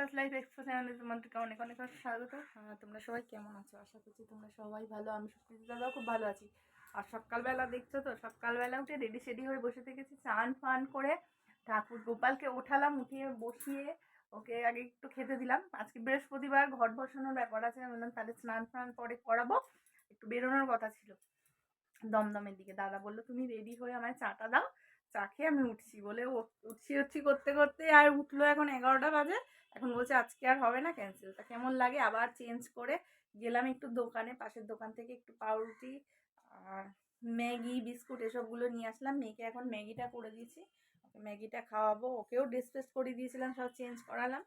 Campus life expo চ্যানেলে তোমাদেরকে অনেক অনেক স্বাগত। তোমরা সবাই কেমন আছো? আশা করছি তোমরা সবাই ভালো। আমি সুস্মিতা দাদাও খুব ভালো আছি। আর সকালবেলা দেখছ তো? সকালবেলা উঠে রেডি সেডি হয়ে বসে থেকেছি, চান ফান করে ঠাকুর গোপালকে ওঠালাম, উঠিয়ে বসিয়ে ওকে আগে একটু খেতে দিলাম। আজকে বৃহস্পতিবার ঘট বসানোর ব্যাপার আছে। আমি বললাম, তাহলে স্নান ফান পরে করাবো। একটু বেরোনোর কথা ছিল। দমদমের দিকে। দাদা বলল, তুমি রেডি হয়ে আমায় চাটা দাও। চা খেয়ে আমি উঠছি বলে উঠছি উঠছি করতে করতে আর উঠল এখন এগারোটা বাজে। এখন বলছে আজকে আর হবে না ক্যান্সেল তা কেমন লাগে? আবার চেঞ্জ করে গেলাম একটু দোকানে, পাশের দোকান থেকে একটু পাউরুটি আর ম্যাগি, বিস্কুট এসবগুলো নিয়ে আসলাম। মেয়েকে এখন ম্যাগিটা করে দিয়েছি। ম্যাগিটা খাওয়াবো। ওকেও ড্রেস ফ্রেস করে দিয়েছিলাম, সব চেঞ্জ করালাম।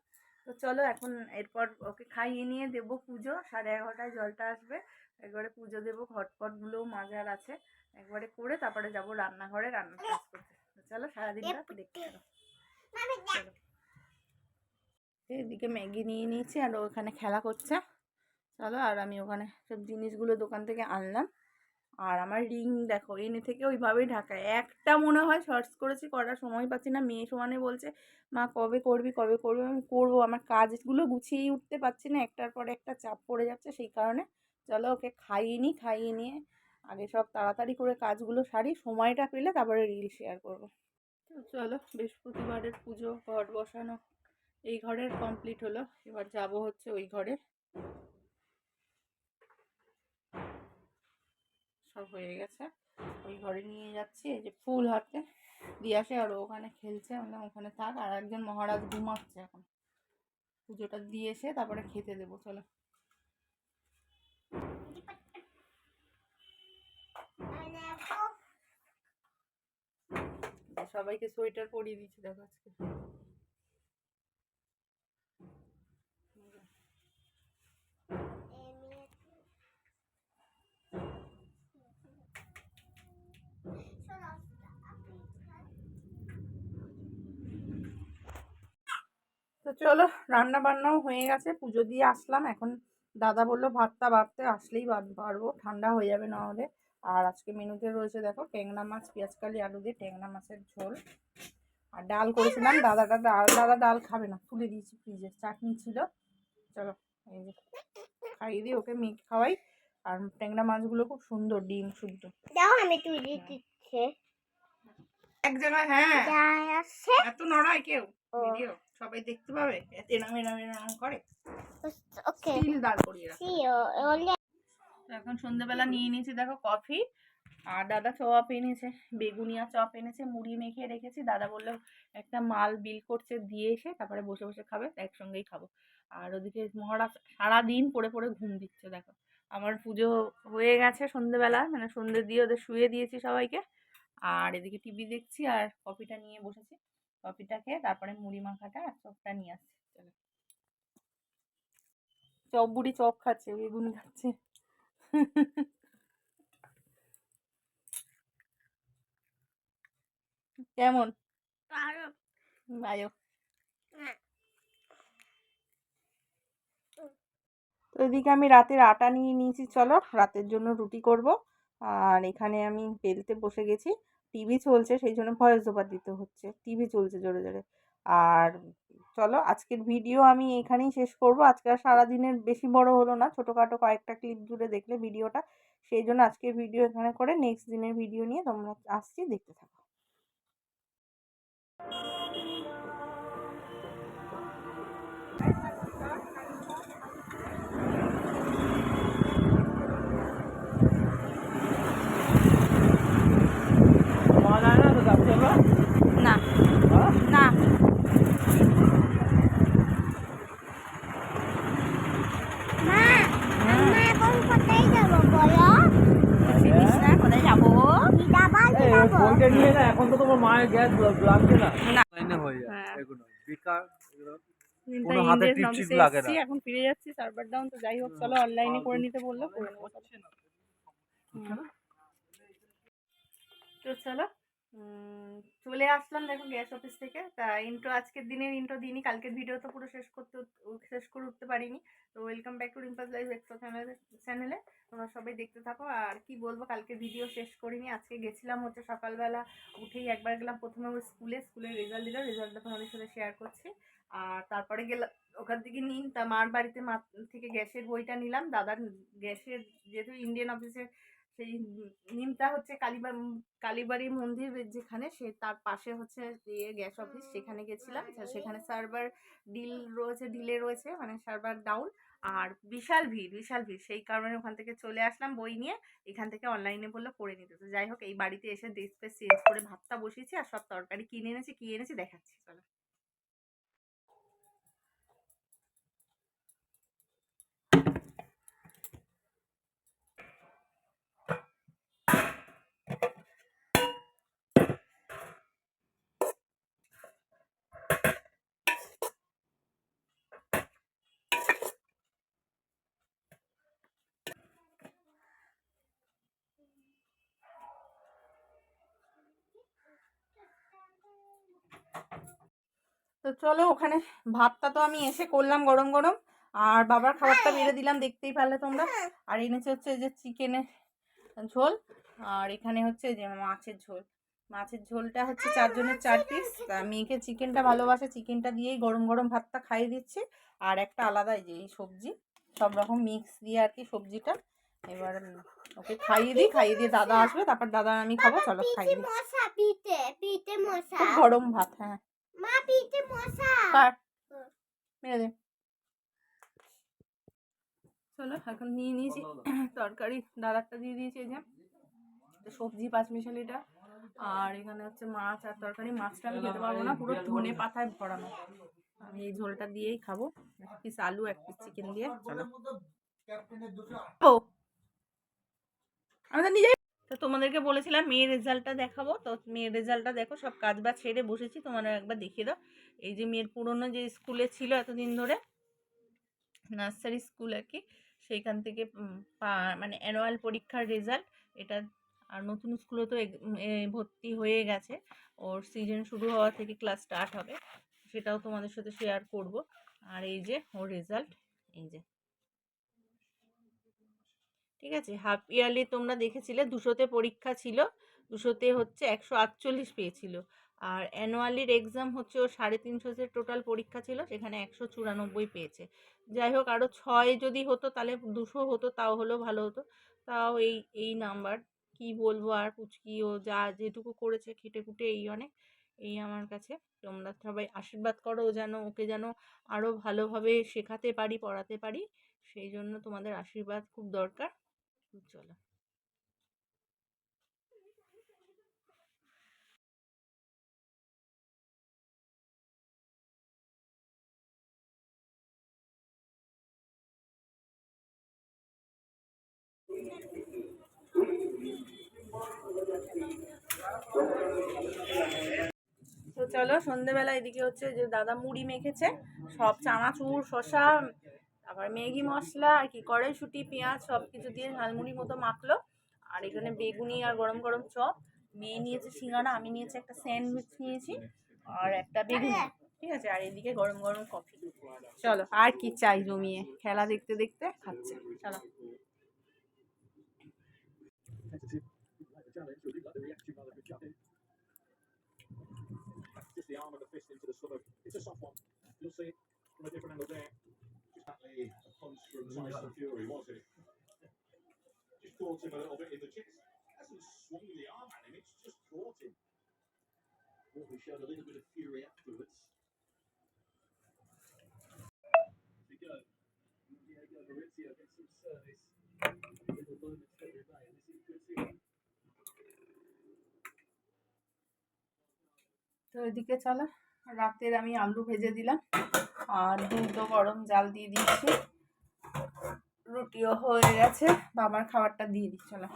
তো চলো এখন এরপর ওকে খাইয়ে নিয়ে দেবো পুজো। সাড়ে এগারোটায় জলটা আসবে। একবারে পুজো দেবো। ঘটপটগুলোও মাজার আছে। একবারে করে তারপরে যাব রান্নাঘরে। রান্না করতে চলো সারাদিনটা দেখতে থাকো চলো। এদিকে ম্যাগি নিয়ে নিয়েছি আর ওখানে খেলা করছে। চলো আর আমি ওখানে সব জিনিসগুলো দোকান থেকে আনলাম। আর আমার রিং দেখো এনে থেকে ওইভাবেই ঢাকায়। একটা মনে হয় শর্টস করেছি করার সময় পাচ্ছি না। মেয়ে সমানে বলছে মা কবে করবি কবে করবি? আমি করব। আমার কাজগুলো গুছিয়েই উঠতে পারছি না। একটার পর একটা চাপ পড়ে যাচ্ছে সেই কারণে। চলো ওকে খাইয়ে নিই খাইয়ে নিয়ে আগে সব তাড়াতাড়ি করে কাজগুলো সারি, সময়টা পেলে তারপরে রিল শেয়ার করব। তো চলো, বৃহস্পতিবারের পুজো, ঘট বসানো, এই ঘরের কমপ্লিট হলো। এবার যাব হচ্ছে ওই ঘরে। সব হয়ে গেছে। ওই ঘরে নিয়ে যাচ্ছি, এই যে ফুল হাতে। দিয়ে আসে আর ওখানে খেলছে আমরা ওখানে থাক। আর একজন মহারাজ ঘুমাচ্ছে এখন। পুজোটা দিয়ে এসে তারপরে খেতে দেবো, চলো। সবাইকে সোয়েটার পরিয়ে দিচ্ছি দেখো আজকে। তো চলো রান্না বান্নাও হয়ে গেছে, পুজো দিয়ে আসলাম। এখন দাদা বলল ভাতটা বাড়তে আসলেই পারব ঠান্ডা হয়ে যাবে নাহলে আর আজকে মেনুতে রয়েছে দেখো ট্যাংরা মাছ পেঁয়াজকালি আলু দিয়ে ট্যাংরা মাছের ঝোল। আর ডাল করেছিলাম দাদাটা ডাল দাদা ডাল খাবে না তুলে দিয়েছি ফ্রিজে চাটনি ছিল। চলো এই যে খাইয়ে দিয়ে ওকে মেঘ খাওয়াই। আর ট্যাংরা মাছগুলো খুব সুন্দর ডিম শুদ্ধ দাও আমি তুই দিচ্ছে। এক জায়গায় হ্যাঁ। এত নড়ায় কেউ। ভিডিও সবাই দেখতে পাবে। এত এরম এরম এরম করে। ওকে। স্টিল দাঁড় করিয়ে রাখে। এখন সন্ধ্যেবেলা নিয়ে নিয়েছি, দেখো কফি। আর দাদা চপ এনেছে বেগুনিয়া চপ এনেছে, মুড়ি মেখে রেখেছি। দাদা বলল একটা মাল বিল করছে দিয়ে এসে তারপরে বসে বসে খাবে একসঙ্গেই খাব। আর ওদিকে মহারাজ সারাদিন পরে পরে ঘুম দিচ্ছে, দেখো। আমার পুজো হয়ে গেছে সন্ধ্যেবেলা মানে সন্ধ্যে দিয়ে ওদের শুয়ে দিয়েছি সবাইকে। আর এদিকে টিভি দেখছি আর কফিটা নিয়ে বসেছি। কফিটা খেয়ে তারপরে মুড়ি মাখাটা আর চপটা নিয়ে আসছি, চলো। চপ, বুড়ি চপ খাচ্ছে, বেগুন খাচ্ছে। কেমন? বায়ো তো এদিকে আমি রাতের আটা নিয়ে নিয়েছি চলো রাতের জন্য রুটি করব। আর এখানে আমি বেলতে বসে গেছি। টিভি চলছে সেই জন্য ভয়েস ওভার দিতে হচ্ছে। টিভি চলছে জোরে জোরে। আর চলো আজকের ভিডিও আমি এখানেই শেষ করব। আজকে আর সারাদিনের বেশি বড় হলো না, ছোটোখাটো কয়েকটা ক্লিপ জুড়ে দেখলে ভিডিওটা। সেই জন্য আজকের ভিডিও এখানে করে নেক্সট দিনের ভিডিও নিয়ে তোমরা আসছি, দেখতে থাকো। যাব নিয়ে না এখন তো তোমার মায়ের গ্যাস লাগছে না। লাইনে হয়ে যায় হ্যাঁ। এগুলো বেকার কোনো হাতে লাগে না। এখন ফিরে যাচ্ছি সার্ভার ডাউন তো যাই হোক চলো অনলাইনে করে নিতে বলল করে নেব চলো। তো চলো উম, চলে আসলাম দেখো গ্যাস অফিস থেকে। তা ইন্ট্রো আজকের দিনের ইন্ট্রো দিইনি, কালকের ভিডিও তো পুরো শেষ করতে শেষ করে উঠতে পারিনি। তো welcome back to Rimpa's live extra চ্যানেলে চ্যানেলে তোমরা সবাই দেখতে থাকো। আর কি বলব, কালকে ভিডিও শেষ করিনি, আজকে গেছিলাম হচ্ছে সকালবেলা, উঠেই একবার গেলাম প্রথমে ওই স্কুলে স্কুলের রেজাল্ট দিল রেজাল্টটা তোমাদের সাথে শেয়ার করছি। আর তারপরে গেলাম, ওখান থেকে নিন, তা মার বাড়িতে মা থেকে গ্যাসের বইটা নিলাম। দাদার গ্যাসের, যেহেতু ইন্ডিয়ান অফিসের সেই নিমটা হচ্ছে কালীবার কালীবাড়ি মন্দির যেখানে সে তার পাশে হচ্ছে ইয়ে গ্যাস অফিস সেখানে গেছিলাম। সেখানে সার্ভার ডিল রয়েছে ডিলে রয়েছে মানে সার্ভার ডাউন আর বিশাল ভিড় বিশাল ভিড়। সেই কারণে ওখান থেকে চলে আসলাম বই নিয়ে। এখান থেকে অনলাইনে বলল করে নিতে। তো যাই হোক এই বাড়িতে এসে ড্রেস ফ্রেস চেঞ্জ করে ভাতটা বসিয়েছি আর সব তরকারি কিনে এনেছি কি এনেছি দেখাচ্ছি চলো। তো চলো ওখানে ভাতটা তো আমি এসে করলাম গরম গরম। আর বাবার খাবারটা বেড়ে দিলাম দেখতেই পারলে তোমরা। আর এনেছে হচ্ছে যে চিকেনের ঝোল আর এখানে হচ্ছে যে মাছের ঝোল। মাছের ঝোলটা হচ্ছে চারজনের চার পিস তা মেয়েকে চিকেনটা ভালোবাসে চিকেনটা দিয়েই গরম গরম ভাতটা খাইয়ে দিচ্ছি। আর একটা আলাদা যে এই সবজি সব রকম মিক্স দিয়ে আর কি সবজিটা। এবার ওকে খাইয়ে দিই খাইয়ে দিয়ে দাদা আসবে তারপর দাদা আমি খাব চলো খাইয়ে দিই। গরম ভাত হ্যাঁ। মা পিঠে মশা। কাট মেরে দে। চলো এখন নিয়ে নিয়েছি তরকারি। দাদারটা দিয়ে দিয়েছি এই যে সবজি পাঁচমিশালিটা আর এখানে হচ্ছে মাছ আর তরকারি। মাছটা আমি খেতে পারব না পুরো ধনে পাতায় ভরানো। আমি এই ঝোলটা দিয়েই খাব। এক পিস আলু এক পিস চিকেন দিয়ে। চলো। ও! আমি তো নিজেই তো তোমাদেরকে বলেছিলাম মেয়ের রেজাল্টটা দেখাবো। তো মেয়ের রেজাল্টটা দেখো, সব কাজ বাজ ছেড়ে বসেছি তোমার একবার দেখিয়ে দাও। এই যে মেয়ের পুরনো যে স্কুলে ছিল এতদিন ধরে, নার্সারি স্কুল আর কি, সেইখান থেকে মানে অ্যানুয়াল পরীক্ষার রেজাল্ট। এটা আর নতুন স্কুলে তো ভর্তি হয়ে গেছে। ওর সিজন শুরু হওয়া থেকে ক্লাস স্টার্ট হবে। সেটাও তোমাদের সাথে শেয়ার করব। আর এই যে ওর রেজাল্ট এই যে। ঠিক আছে? হাফ ইয়ারলি তোমরা দেখেছিলে দুশোতে পরীক্ষা ছিল, দুশোতে হচ্ছে একশো আটচল্লিশ পেয়েছিল। আর অ্যানুয়ালির এক্সাম হচ্ছে ও সাড়ে তিনশোতে টোটাল পরীক্ষা ছিল, সেখানে একশো চুরানব্বই পেয়েছে। যাই হোক আরও ছয় যদি হতো তাহলে দুশো হতো, তাও হলেও ভালো হতো। তাও এই এই নাম্বার, কি বলব আর পুচকি, ও যা যেটুকু করেছে খেটে খুটে এই অনেক, এই আমার কাছে। তোমরা সবাই আশীর্বাদ করো যেন, ওকে যেন আরও ভালোভাবে শেখাতে পারি, পড়াতে পারি। সেই জন্য তোমাদের আশীর্বাদ খুব দরকার। চলো। তো চলো সন্ধেবেলা এদিকে হচ্ছে যে দাদা মুড়ি মেখেছে সব চানাচুর শসা তারপর ম্যাগি মশলা আর কি কড়াইশুঁটি পেঁয়াজ সব কিছু দিয়ে ঝালমুড়ির মতো মাখলো। আর এখানে বেগুনি আর গরম গরম চপ। মেয়ে নিয়েছে সিঙ্গাড়া আমি নিয়েছি একটা স্যান্ডউইচ নিয়েছি আর একটা বেগুনি। ঠিক আছে? আর এদিকে গরম গরম কফি। চলো আর কি চাই জমিয়ে? খেলা দেখতে দেখতে খাচ্ছে। চলো। Just the arm of the fist into the stomach. It's a soft one. You'll see it from a different angle there. Exactly a punch from Tyson Fury, was it? Just caught him a little bit in the chest. Hasn't swung the arm at him, it's just caught him. Well, he showed a little bit of fury afterwards. To go. Diego Maurizio gets some service. Little moments every day, and this is good to see. তো এদিকে চলো রাতের আমি আলু ভেজে দিলাম আর দুধ গরম জাল দিয়ে দিয়েছি। রুটিও হয়ে গেছে। বাবার খাবারটা দিয়ে দিই চলো।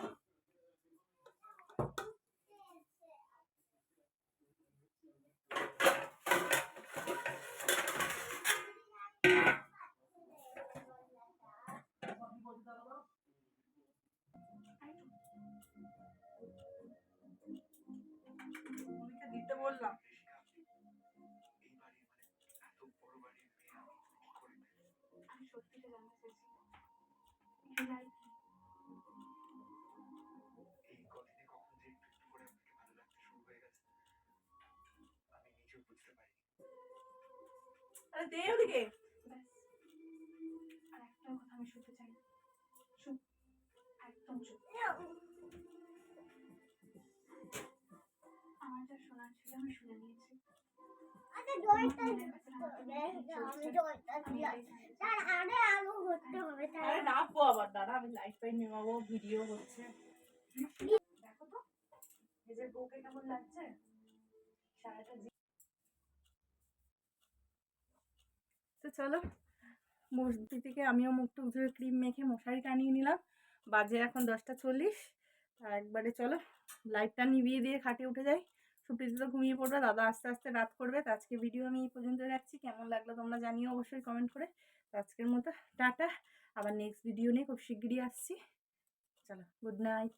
আরে দে ওদিকে। আর একটাও কথা আমি শুনতে চাই না। একদম চুপ আমার যা শোনার ছিল আমি শুনে নিয়েছি। আরে জয়টা মনের ভেতরে আমার আমি কি চলছে, জয়টা আমি দিলাম। এটাই জানি। তার আরে আলো করতে হবে তার আরে নাপো আবার দাঁড়া আমি লাইফ টাইম নেমাবো ভিডিও হচ্ছে। দেখো তো নিজের বউকে কেমন লাগছে? সারাটা তো চলো। মসজিদ থেকে আমিও মুখ টুক ধরে ক্রিম মেখে মশারি টানিয়ে নিলাম। বাজে এখন দশটা চল্লিশ। একবারে চলো লাইটটা নিভিয়ে দিয়ে খাটে উঠে যাই। সুপ্রীতি তো ঘুমিয়ে পড়বে, দাদা আস্তে আস্তে রাত করবে। তো আজকে ভিডিও আমি এই পর্যন্ত রাখছি। কেমন লাগল তোমরা জানিও অবশ্যই কমেন্ট করে। তো আজকের মতো, টাটা। আবার নেক্সট ভিডিও নিয়ে খুব শিগগিরই আসছি। চলো গুড নাইট